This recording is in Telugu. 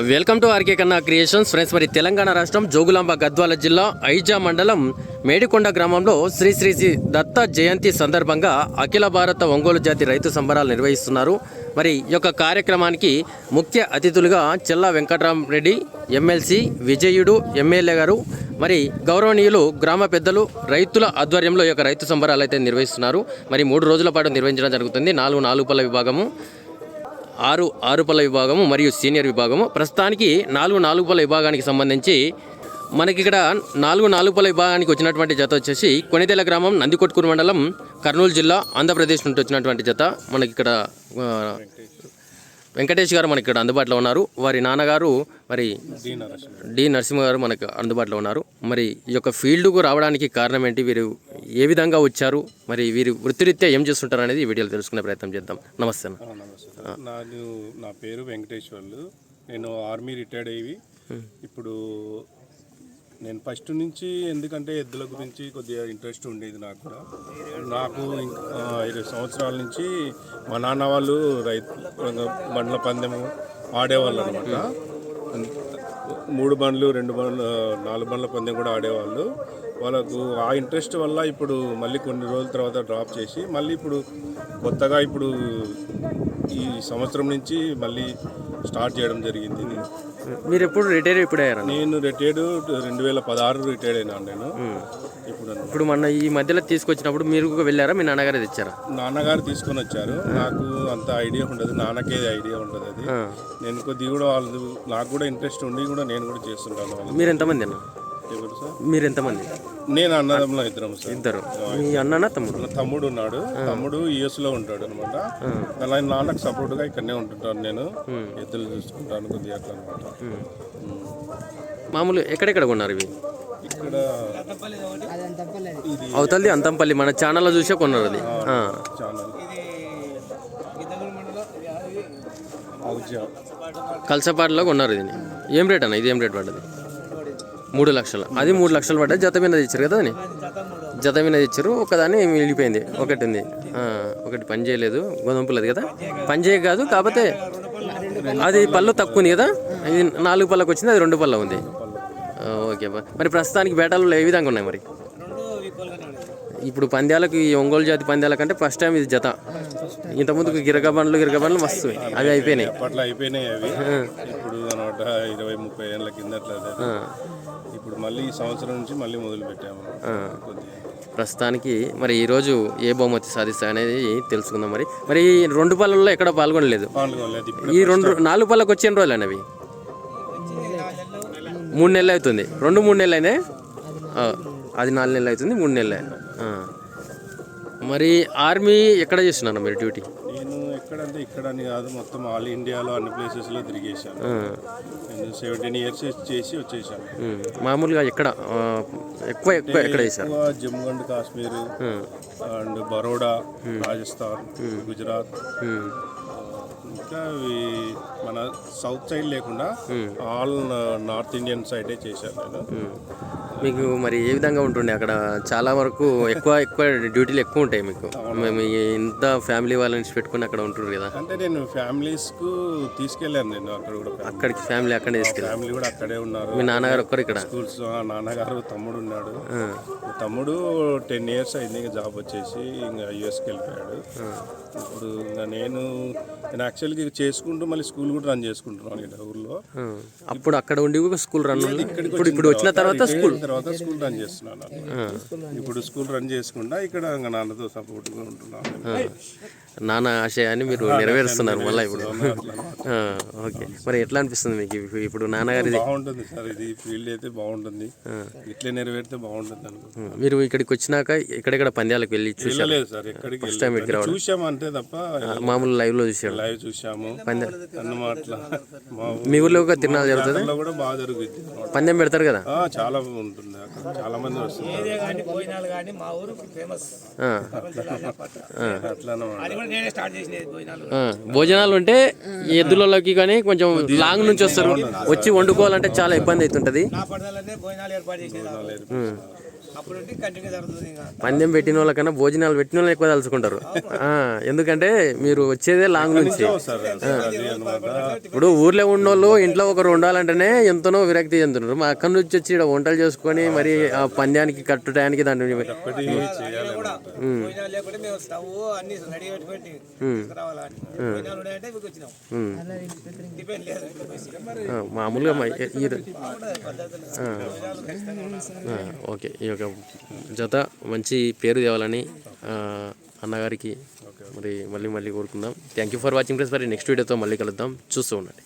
Welcome to RK Kanna creations. Friends మరి తెలంగాణ రాష్ట్రం జోగులాంబ గద్వాల జిల్లా ఐజా మండలం మేడికొండ గ్రామంలో శ్రీ శ్రీ శ్రీ దత్త జయంతి సందర్భంగా అఖిల భారత ఒంగోలు జాతి రైతు సంబరాలు నిర్వహిస్తున్నారు. మరి ఈ యొక్క కార్యక్రమానికి ముఖ్య అతిథులుగా చెల్లా వెంకట్రామరెడ్డి ఎమ్మెల్సీ విజయుడు ఎమ్మెల్యే గారు మరి గౌరవనీయులు గ్రామ పెద్దలు రైతుల ఆధ్వర్యంలో ఈ యొక్క రైతు సంబరాలు అయితే నిర్వహిస్తున్నారు. మరి మూడు రోజుల పాటు నిర్వహించడం జరుగుతుంది. నాలుగు నాలుగు పళ్ళ విభాగము. ఆరు ఆరు పళ్ళ విభాగము మరియు సీనియర్ విభాగము. ప్రస్తుతానికి నాలుగు నాలుగు పళ్ళ విభాగానికి సంబంధించి మనకి ఇక్కడ నాలుగు నాలుగు పళ్ళ విభాగానికి వచ్చినటువంటి జత వచ్చేసి కొనితెల గ్రామం నందికొట్కూరు మండలం కర్నూలు జిల్లా ఆంధ్రప్రదేశ్ నుండి వచ్చినటువంటి జత. మనకి ఇక్కడ వెంకటేష్ గారు మనకి ఇక్కడ అందుబాటులో ఉన్నారు. వారి నాన్నగారు మరి డి నరసింహ గారు మనకు అందుబాటులో ఉన్నారు. మరి ఈ యొక్క ఫీల్డ్కు రావడానికి కారణం ఏంటి? వీరు ఏ విధంగా వచ్చారు? మరి వీరు వృత్తిరీత్యా ఏం చేస్తుంటారు అనేది ఈ వీడియోలో తెలుసుకునే ప్రయత్నం చేద్దాం. నమస్తే నాది నా పేరు వెంకటేశ్వర్లు. నేను ఆర్మీ రిటైర్డ్ అయ్యి ఇప్పుడు నేను ఫస్ట్ నుంచి ఎందుకంటే ఎద్దుల గురించి కొద్దిగా ఇంట్రెస్ట్ ఉండేది నాకు కూడా. నాకు ఇరవై సంవత్సరాల నుంచి మా నాన్న వాళ్ళు రైతు బండ్ల పందెము ఆడేవాళ్ళు అనమాట మూడు బండ్లు రెండు బండ్లు నాలుగు బండ్ల పందెం కూడా ఆడేవాళ్ళు. వాళ్ళకు ఆ ఇంట్రెస్ట్ వల్ల ఇప్పుడు మళ్ళీ కొన్ని రోజుల తర్వాత డ్రాప్ చేసి మళ్ళీ ఇప్పుడు కొత్తగా ఇప్పుడు ఈ సంవత్సరం నుంచి మళ్ళీ స్టార్ట్ చేయడం జరిగింది. మీరు ఎప్పుడు రిటైర్ ఎప్పుడు అయ్యారన్న నేను రిటైర్డ్ రెండు వేల పదహారు రిటైర్డ్ అయినాను నేను. ఇప్పుడు ఇప్పుడు మన ఈ మధ్యలో తీసుకొచ్చినప్పుడు మీరు వెళ్ళారా? మీ నాన్నగారు తెచ్చారా? నాన్నగారు తీసుకొని వచ్చారు. నాకు అంత ఐడియా ఉండదు. నాన్నకే ఐడియా ఉండదు అది. నేను కొద్దిగా కూడా వాళ్ళు నాకు కూడా ఇంట్రెస్ట్ ఉండి కూడా నేను కూడా చేస్తుంటాను మీరు ఎంతమంది అన్న? ఎవరు సార్ మీరు ఎంతమంది నేను అన్నదమ్ములో ఇద్దరం సార్. ఇద్దరు. మీ అన్ననా తమ్ముడు? తమ్ముడు ఉన్నాడు. తమ్ముడు యుఎస్లో ఉంటాడు అనమాట అలా నాన్నకు సపోర్ట్గా ఇక్కడనే ఉంటుంటాను నేను. ఎద్దులు చూసుకుంటాను కొద్దిగా అట్లా అనమాట. మామూలు ఎక్కడెక్కడ కొన్నారు ఇవి? ఇక్కడ అవతలది అంతంపల్లి మన ఛానల్లో చూసే కొన్నారు అది. కలసపాడులో కొన్నారు ఇది. ఏం రేట్ అన్న? ఇది ఏం రేట్ పడ్డది? మూడు లక్షలు. అది మూడు లక్షలు పడ్డది జత మీద తెచ్చారు కదా అని. జత మీద తెచ్చారు ఒకదాన్ని మిగిలిపోయింది. ఒకటి ఉంది. ఒకటి పని చేయలేదు. గోధుమపుల్లది కదా? పని చేయ కాదు కాకపోతే అది పళ్ళు తక్కువ ఉంది కదా? ఇది నాలుగు పళ్ళకి వచ్చింది అది రెండు పళ్ళ ఉంది. ఓకే బా మరి ప్రస్తుతానికి బేటాలు ఏ విధంగా ఉన్నాయి మరి? ఇప్పుడు పంద్యాలకు ఈ ఒంగోలు జాతి పంద్యాల కంటే ఫస్ట్ టైం ఇది జత. ఇంతకుముందుకు గిరగ బండ్లు గిరగ బండ్లు మస్తు. అవి అయిపోయినాయి. అనమాట. ఇరవై ముప్పై ఏళ్ళ కింద ఇప్పుడు మళ్ళీ ఈ సంవత్సరం నుంచి మళ్ళీ మొదలు పెట్టాము. కొద్దిగా. ప్రస్తుతానికి మరి ఈరోజు ఏ బహుమతి సాధిస్తా అనేది తెలుసుకుందాం మరి. మరి ఈ రెండు పళ్ళల్లో ఎక్కడ పాల్గొనలేదు. ఈ రెండు నాలుగు పళ్ళకి వచ్చిన రోజులు అవి మూడు నెలలు అవుతుంది. రెండు మూడు నెలలు అయినాయి? ఆ, అది నాలుగు నెలలు అవుతుంది మూడు నెలలు. మరి ఆర్మీ ఎక్కడ చేస్తున్నారు మీరు డ్యూటీ? ఎక్కడంటే ఇక్కడ అని కాదు మొత్తం ఆల్ ఇండియాలో అన్ని ప్లేసెస్లో తిరిగేశాను. ఆ, నేను సెవెంటీన్ ఇయర్స్ చేసి వచ్చేసాను. మామూలుగా ఎక్కడ ఎక్కువ ఎక్కువ ఎక్కడ ఎక్కువ జమ్మూ అండ్ కాశ్మీర్ అండ్ బరోడా రాజస్థాన్ గుజరాత్. ఇంకా మన సౌత్ సైడ్ లేకుండా ఆల్ నార్త్ ఇండియన్ సైడే చేశాను నేను. మీకు మరి ఏ విధంగా ఉంటుండే? అక్కడ చాలా వరకు ఎక్కువ ఎక్కువ డ్యూటీలు ఎక్కువ ఉంటాయి మీకు. మేము ఇంత ఫ్యామిలీ వాళ్ళని పెట్టుకుని అక్కడ ఉంటుండ్రు కదా. అంటే నేను ఫ్యామిలీస్కు తీసుకెళ్ళాను నేను అక్కడ కూడా. అక్కడికి ఫ్యామిలీ అక్కడే తీసుకెళ్ళి ఫ్యామిలీ కూడా అక్కడే ఉన్నారు. మీ నాన్నగారు ఒక్కరు ఇక్కడ? స్కూల్స్ నాన్నగారు తమ్ముడు ఉన్నాడు. తమ్ముడు టెన్ ఇయర్స్ అయింది ఇంకా జాబ్ వచ్చేసి ఇంకా యుఎస్కి వెళ్ళిపోయాడు. ఇప్పుడు ఇంకా నేను నేను యాక్చువల్గా చేసుకుంటూ మళ్ళీ స్కూల్ కూడా రన్ చేసుకుంటున్నాను ఇక్కడ ఊర్లో. అప్పుడు అక్కడ ఉండి కూడా స్కూల్ రన్ ఉంది. ఇప్పుడు ఇప్పుడు వచ్చిన తర్వాత స్కూల్ తర్వాత స్కూల్ రన్ చేస్తున్నాను ఇప్పుడు స్కూల్ రన్ చేసుకుంటా ఇక్కడ ఇంకా నాన్నతో సపోర్ట్గా ఉంటున్నాను. నాన్న ఆశయాన్ని మీరు నెరవేరుస్తున్నారు మళ్ళీ ఇప్పుడు. ఓకే. మరి ఎట్లా అనిపిస్తుంది మీకు ఇప్పు- ఇప్పుడు నాన్నగారిది? బాగుంటుంది సార్. ఇది ఫీల్డ్ అయితే బాగుంటుంది. ఇట్లే నెరవేరితే బాగుంటుంది అనుకో. మీరు ఇక్కడికి వచ్చినాక ఎక్కడెక్కడ పంద్యాలకు వెళ్ళి చూసారు వెళ్ళలేదు సార్. ఎక్కడికి వెళ్ళలేదు. చూసాము అంతే తప్ప మామూలు లైవ్లో చూసాడు లైవ్ చూసాము అన్నమాట. మా ఊర్లో తిరునాళ్ళు జరుగుతుంది? కూడా బాగా జరుగుతుంది. పందెం పెడతారు కదా? చాలా ఉంటుంది. అక్కడ చాలా మంది వస్తున్నారు కానీ భోజనాలు కానీ మా ఊరు ఫేమస్. ఆ, అట్లా అన్నమాట. అది కూడా నేనే స్టార్ట్ చేసినది భోజనాలు. ఆ, భోజనాలు ఉంటే ఎద్దులలోకి కానీ కొంచెం లాంగ్ నుంచి వస్తారు. వచ్చి వండుకోవాలంటే చాలా ఇబ్బంది అవుతుంటది. పందెం పెట్టిన వాళ్ళకన్నా భోజనాలు పెట్టిన వాళ్ళు ఎక్కువ తలుచుకుంటారు. ఆ, ఎందుకంటే మీరు వచ్చేదే లాంగ్ నుంచి. ఇప్పుడు ఊర్లో ఉన్నోళ్ళు ఇంట్లో ఒకరు ఉండాలంటేనే ఎంతనో విరక్తి చెందుతున్నారు. మా అక్కడి నుంచి వచ్చి ఇక్కడ వంటలు చేసుకొని మరి ఆ పందానికి కట్టడానికి దాన్ని మామూలుగా ఓకే. యొక్క జత మంచి పేరు తేవాలని అన్నగారికి మరి మళ్ళీ మళ్ళీ కోరుకుందాం. Thank you for watching press మరి నెక్స్ట్ వీడియోతో మళ్ళీ కలుద్దాం. చూస్తూ ఉండండి.